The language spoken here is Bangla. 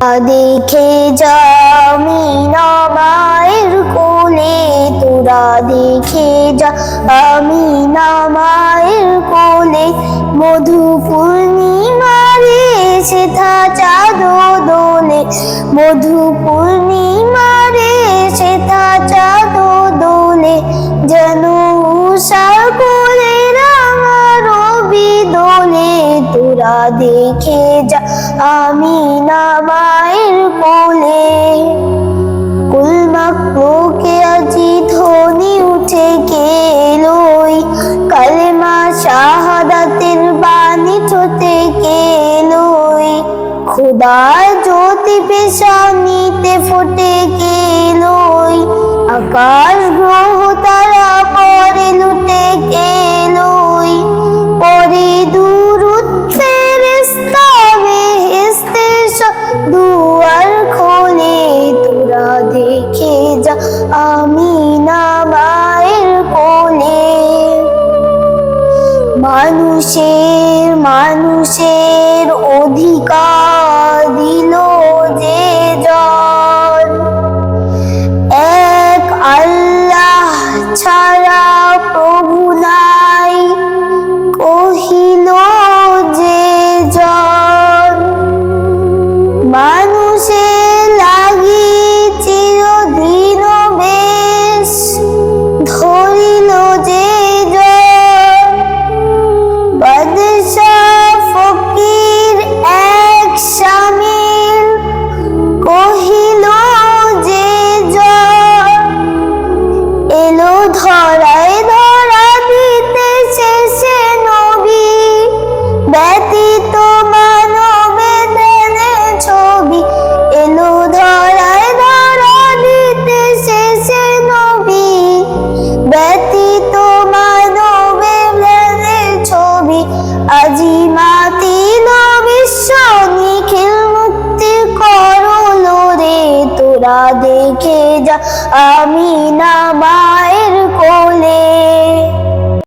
দেখে যামি না মায়ের কোলে তোরা দেখে যা আমি না মায়ের কোলে মধু পূর্ণিমারে সেথা চাঁদ দোলে। মধু পূর্ণিমারে সেথা চাঁদ দোলে। যেন উষার তোরা দেখে যা, আমি না মায়ের কোলে কুলমাকে আজি ধ্বনি উঠে গেলই, কালেমা শাহাদাতের বাণী ঠোঁটে গেলই। খুদার জ্যোতি পেশা নিতে ফুটে গেলই, আকাশ মানুষের মানুষের অধিকার দিল যে জন এক আল্লাহ ছাড়া প্রভু নাই, কহিল যে জন মানুষের ব্যতীত মানবে দেনে ছবি, এলো ধরায় ধরা দিতে শেষে নবী। ব্যতীত মানবে দেনে ছবি, আজি মাতিল বিশ্ব নিখিল মুক্তি করল রে। তোরা দেখে যা, আমি না মায়ের কোলে।